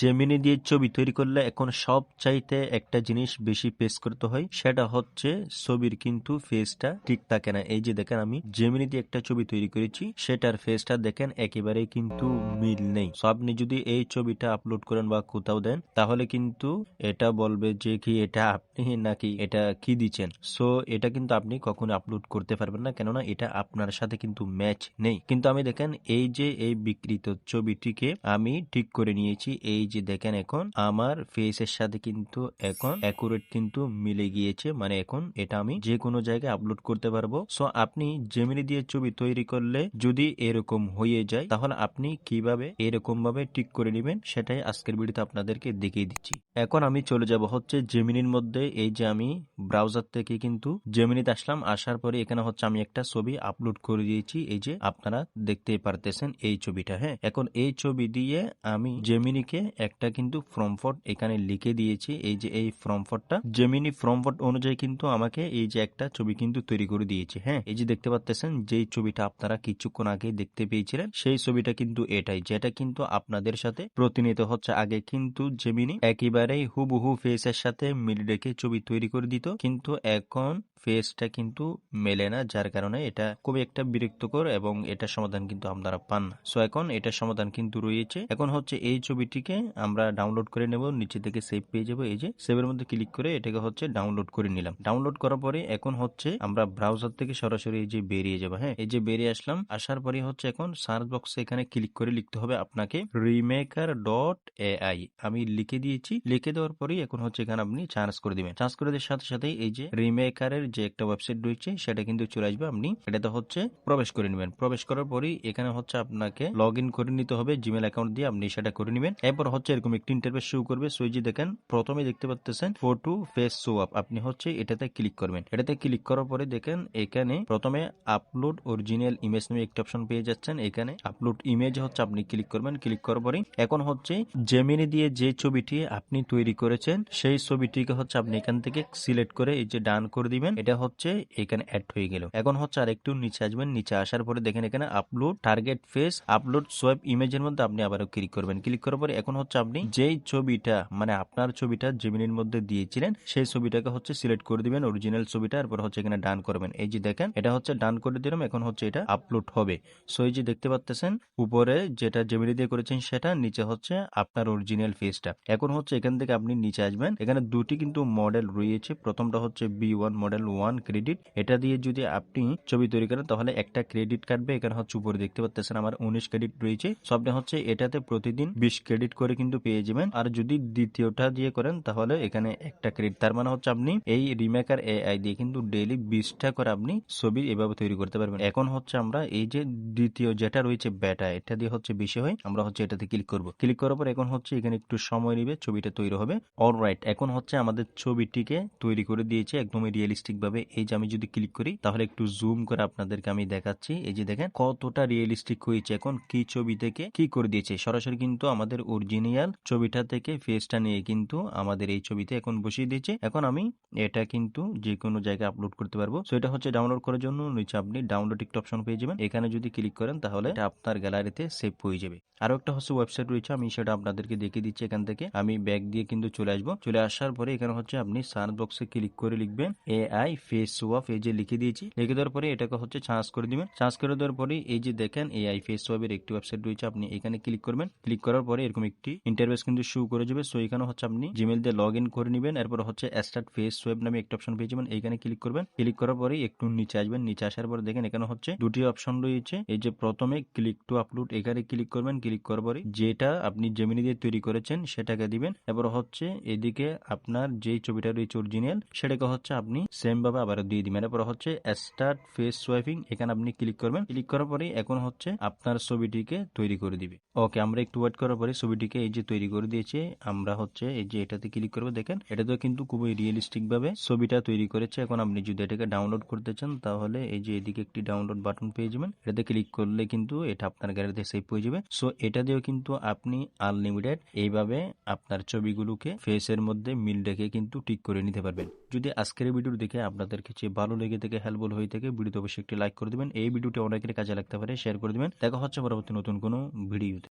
Gemini দিয়ে ছবি তৈরি করলে এখন সব চাইতে একটা জিনিস বেশি পেস করতে হয়, সেটা হচ্ছে ছবির কিন্তু ফেসটা ঠিক থাকে না। এই যে দেখেন আমি জেমিনি দিয়ে একটা ছবি তৈরি করেছি, সেটার ফেসটা দেখেন একেবারেই কিন্তু মিল নেই। সো আপনি যদি এই ছবিটা আপলোড করেন বা কোথাও দেন, তাহলে কিন্তু এটা বলবে যে কি এটা আপনি নাকি এটা কি দিচ্ছেন। সো এটা কিন্তু আপনি কখনো আপলোড করতে পারবেন না, কেননা এটা আপনার সাথে কিন্তু ম্যাচ নেই। কিন্তু আমি দেখেন এই যে এই বিকৃত ছবিটিকে আমি ঠিক করে নিয়েছি এই যে দেখেন এখন, আমার ফেসের সাথে কিন্তু এখন অ্যাকুরেট কিন্তু মিলে গিয়েছে। মানে এখন এটা আমি যে কোনো জায়গায় আপলোড করতে পারব। সো আপনি জেমিনি দিয়ে ছবি তৈরি করলে যদি এরকম হয়ে যায়, তাহলে আপনি কীভাবে এরকম ভাবে ঠিক করে নেবেন সেটাই আজকের ভিডিওতে আপনাদেরকে দেখিয়ে দিচ্ছি। এখন আমি চলে যাব হচ্ছে জেমিনির মধ্যে। এই যে আমি ব্রাউজার থেকে কিন্তু জেমিনিতে আসলাম। আসার পরে এখানে হচ্ছে আমি একটা ছবি আপলোড করে দিয়েছি। এই যে আপনারা দেখতে পারতেছেন এই ছবিটা হ্যাঁ? এখন এই ছবি দিয়ে আমি জেমিনিকে একটা কিন্তু ফর্মফট এখানে লিখে দিয়েছি, এই যে এই ফর্মফটটা জেমিনি ফর্মফট অনুযায়ী কিন্তু আমাকে এই যে একটা ছবি কিন্তু তৈরি করে দিয়েছে হ্যাঁ? এই যে দেখতে পাচ্ছেন যেই ছবিটা আপনারা কিছুক্ষণ আগে দেখতে পেয়েছিলেন, সেই ছবিটা কিন্তু এটাই, যেটা কিন্তু আপনাদের সাথে প্রতিনিয়ত হচ্ছে। আগে কিন্তু জেমিনি একেবারেই হুবহু ফেসের সাথে মিল রেখে ছবি তৈরি করে দিত, কিন্তু এখন ফেসটা কিন্তু মেলে না, যার কারণে এটা খুবই একটা বিরক্তকর এবং এটা সমাধান কিন্তু আপনারা পান না। সো এখন এটা সমাধান কিন্তু রয়েছে। এখন হচ্ছে এই ছবিটিকে আমরা ডাউনলোড করে নেব, নিচে থেকে সেভ পেয়ে যাব। এই যে সেভের মধ্যে ক্লিক করে এটাকে হচ্ছে ডাউনলোড করে নিলাম। ডাউনলোড করার পরে এখন হচ্ছে আমরা ব্রাউজার থেকে সরাসরি এই যে বেরিয়ে যাব হ্যাঁ? এই যে বেরিয়ে আসলাম, আসার পরে হচ্ছে এখন সার্চ বক্সে এখানে ক্লিক করে লিখতে হবে আপনাকে রিমেকার ডট এআই আমি লিখে দিয়েছি, লিখে দেওয়ার পরেই এখন হচ্ছে এখানে আপনি চার্জ করে দিবেন। চার্জ করে দেওয়ার সাথে সাথে এই যে রিমেকারের যে একটা ওয়েবসাইট রয়েছে, সেটা কিন্তু চলে আসবে। আপনি এটাতে হচ্ছে প্রবেশ করে নেবেন। প্রবেশ করার পরই এখানে হচ্ছে আপনাকে লগ ইন করে নিতে হবে জিমেল অ্যাকাউন্ট দিয়ে আপনি সেটা করে নেবেন। এরপর হচ্ছে এরকম একটি ইন্টারফেস শো করবে। সুইজি দেখেন, প্রথমে দেখতে পাচ্ছেন ফটো ফেস শো আপ আপনি হচ্ছে এটাতে ক্লিক করবেন। এটাতে ক্লিক করার পরে দেখেন, এখানে প্রথমে আপলোড অরিজিনাল ইমেজ নামে একটা অপশন পেয়ে যাচ্ছেন। এখানে আপলোড ইমেজ হচ্ছে আপনি ক্লিক করবেন। ক্লিক করার পরে এখন হচ্ছে জেমিনি দিয়ে যে ছবিটি আপনি তৈরি করেছেন, সেই ছবিটিকে হচ্ছে আপনি এখান থেকে সিলেক্ট করে এই যে ডান করে দিবেন। এটা হচ্ছে এখানে অ্যাড হয়ে গেল। এখন হচ্ছে আর একটু নিচে আসবেন। নিচে আসার পরে দেখেন এখানে upload target face upload swap ইমেজের মধ্যে আপনি আবারও ক্লিক করবেন। ক্লিক করার পরে এখন হচ্ছে আপনি যেই ছবিটা মানে আপনার ছবিটা জেমিনির মধ্যে দিয়েছিলেন, সেই ছবিটাকে হচ্ছে সিলেক্ট করে দিবেন অরিজিনাল ছবিটা, এরপর হচ্ছে এখানে ডান করবেন। এই যে দেখেন, এটা হচ্ছে ডান করে দিলাম, এখন হচ্ছে এটা আপলোড হবে। সো এই যে দেখতে পাচ্ছেন উপরে যেটা জেমিনি দিয়ে করেছেন সেটা, নিচে হচ্ছে আপনার অরিজিনাল ফেসটা এখন হচ্ছে এখান থেকে আপনি নিচে আসবেন। এখানে দুটি কিন্তু মডেল রয়েছে। প্রথমটা হচ্ছে B one model one credit এটা দিয়ে যদি আপনি ছবি তৈরি করেন, তাহলে একটা ক্রেডিট কাটবে এখানে হচ্ছে উপরে দেখতে পাচ্ছেন আমার উনিশ ক্রেডিট রয়েছে। সবটা হচ্ছে এটাতে প্রতিদিন বিশ ক্রেডিট করে কিন্তু পেয়ে যাবেন। আর যদি দ্বিতীয়টা দিয়ে করেন, তাহলে এখানে একটা ক্রেডিট তার মানে হচ্ছে আপনি এই রিমেকার এআই দিয়ে কিন্তু ডেইলি বিশটা করে আপনি ছবি এভাবে তৈরি করতে পারবেন। এখন হচ্ছে আমরা এই যে দ্বিতীয় যেটা রয়েছে ব্যাটা এটা দিয়ে হচ্ছে বেশি হয়, আমরা হচ্ছে এটাতে ক্লিক করব। ক্লিক করার পর এখন হচ্ছে এখানে একটু সময় নিবে, ছবিটা তৈরি হবে। অল রাইট এখন হচ্ছে আমাদের ছবিটিকে তৈরি করে দিয়েছে একদমই রিয়েলিস্টিক ভাবে এই যে আমি যদি ক্লিক করি, তাহলে একটু জুম করে আপনাদেরকে আমি দেখাচ্ছি। এই যে দেখেন, কতটা রিয়েলিস্টিক হয়েছে এখন, কি ছবি থেকে কি করে দিয়েছে। সরাসরি কিন্তু আমাদের অরিজিনাল ছবিটা থেকে ফেসটা নিয়ে কিন্তু আমাদের এই ছবিতে এখন বসিয়ে দিয়েছে। এখন আমি এটা কিন্তু যে কোনো জায়গায় আপলোড করতে পারব। সো এটা হচ্ছে ডাউনলোড করার জন্য নিচে আপনি ডাউনলোড একটা অপশন পেয়ে যাবেন। এখানে যদি ক্লিক করেন, তাহলে আপনার গ্যালারিতে সেভ হয়ে যাবে। আরও একটা হচ্ছে ওয়েবসাইট রয়েছে, আমি সেটা আপনাদেরকে দেখিয়ে দিচ্ছি এখান থেকে। আমি ব্যাগ দিয়ে কিন্তু চলে আসব। চলে আসার পরে এখানে হচ্ছে আপনি সার্চ বক্সে ক্লিক করে লিখবেন এ আই ফেস ওয়াফ এই যে লিখে দিয়েছি, লিখে দেওয়ার পরে এটাকে হচ্ছে চার্জ করে দিবেন। চার্জ করে দেওয়ার পরে এই যে দেখেন এ আই ফেস ওয়াবের একটি ওয়েবসাইট রয়েছে, আপনি এখানে ক্লিক করবেন। ক্লিক করার পরে এরকম একটি ইন্টারভেস কিন্তু শু করে যাবে। সো এখানে হচ্ছে আপনি জিমেল দিয়ে লগ ইন করে নেবেন। এরপর হচ্ছে স্টার্ট ফেস ওয়েব নামে একটা অপশন পেয়ে যাবেন। এইখানে ক্লিক করবেন। ক্লিক করার পরে একটু নিচে আসবেন। নিচে আসার পরে দেখেন, এখানে হচ্ছে দুটি অপশন রয়েছে। এই যে প্রথমে ক্লিক টু আপলোড এখানে ক্লিক করবেন। ক্লিক করার পরে যেটা আপনি জেমিনি দিয়ে তৈরি করেছেন, সেটাকে দিবেন। এবার হচ্ছে এদিকে আপনার যেই ছবিটা রয়েছে অরিজিনাল সেটাকে হচ্ছে আপনি সেম ভাবে আবার দিয়ে দিবেন। এরপর হচ্ছে স্টার্ট ফেস সোয়াইপিং এখানে আপনি ক্লিক করবেন। ক্লিক করার পরে এখন হচ্ছে আপনার ছবিটিকে তৈরি করে দিবে। ওকে আমরা একটু ওয়েট করার পরে ছবিটিকে এই যে তৈরি করে দিয়েছে, আমরা হচ্ছে এই যে এটাতে ক্লিক করব। দেখেন এটাতে কিন্তু খুবই রিয়েলিস্টিক ভাবে ছবিটা তৈরি করেছে। এখন আপনি যদি এটাকে ডাউনলোড করতে চান, তাহলে এই যে এদিকে একটি ডাউনলোড বাটন পেয়ে যাবেন। এটাতে ক্লিক করলে কিন্তু এটা আপনার গ্যালারিতে সেভ হয়ে যাবে। সো এটা দিয়েও কিন্তু আপনি আনলিমিটেড এইভাবে আপনার ছবিগুলোকে ফেসের মধ্যে মিল রেখে কিন্তু ঠিক করে নিতে পারবেন। যদি আজকের ভিডিও দেখে আপনাদের কাছে ভালো লেগে থেকে হেল্পফুল হয়ে থেকে ভিডিওতে অবশ্যই একটি লাইক করে দেবেন। এই ভিডিওটি অনেকের কাজে লাগতে পারে শেয়ার করে দেবেন। দেখা হচ্ছে পরবর্তী নতুন কোনো ভিডিওতে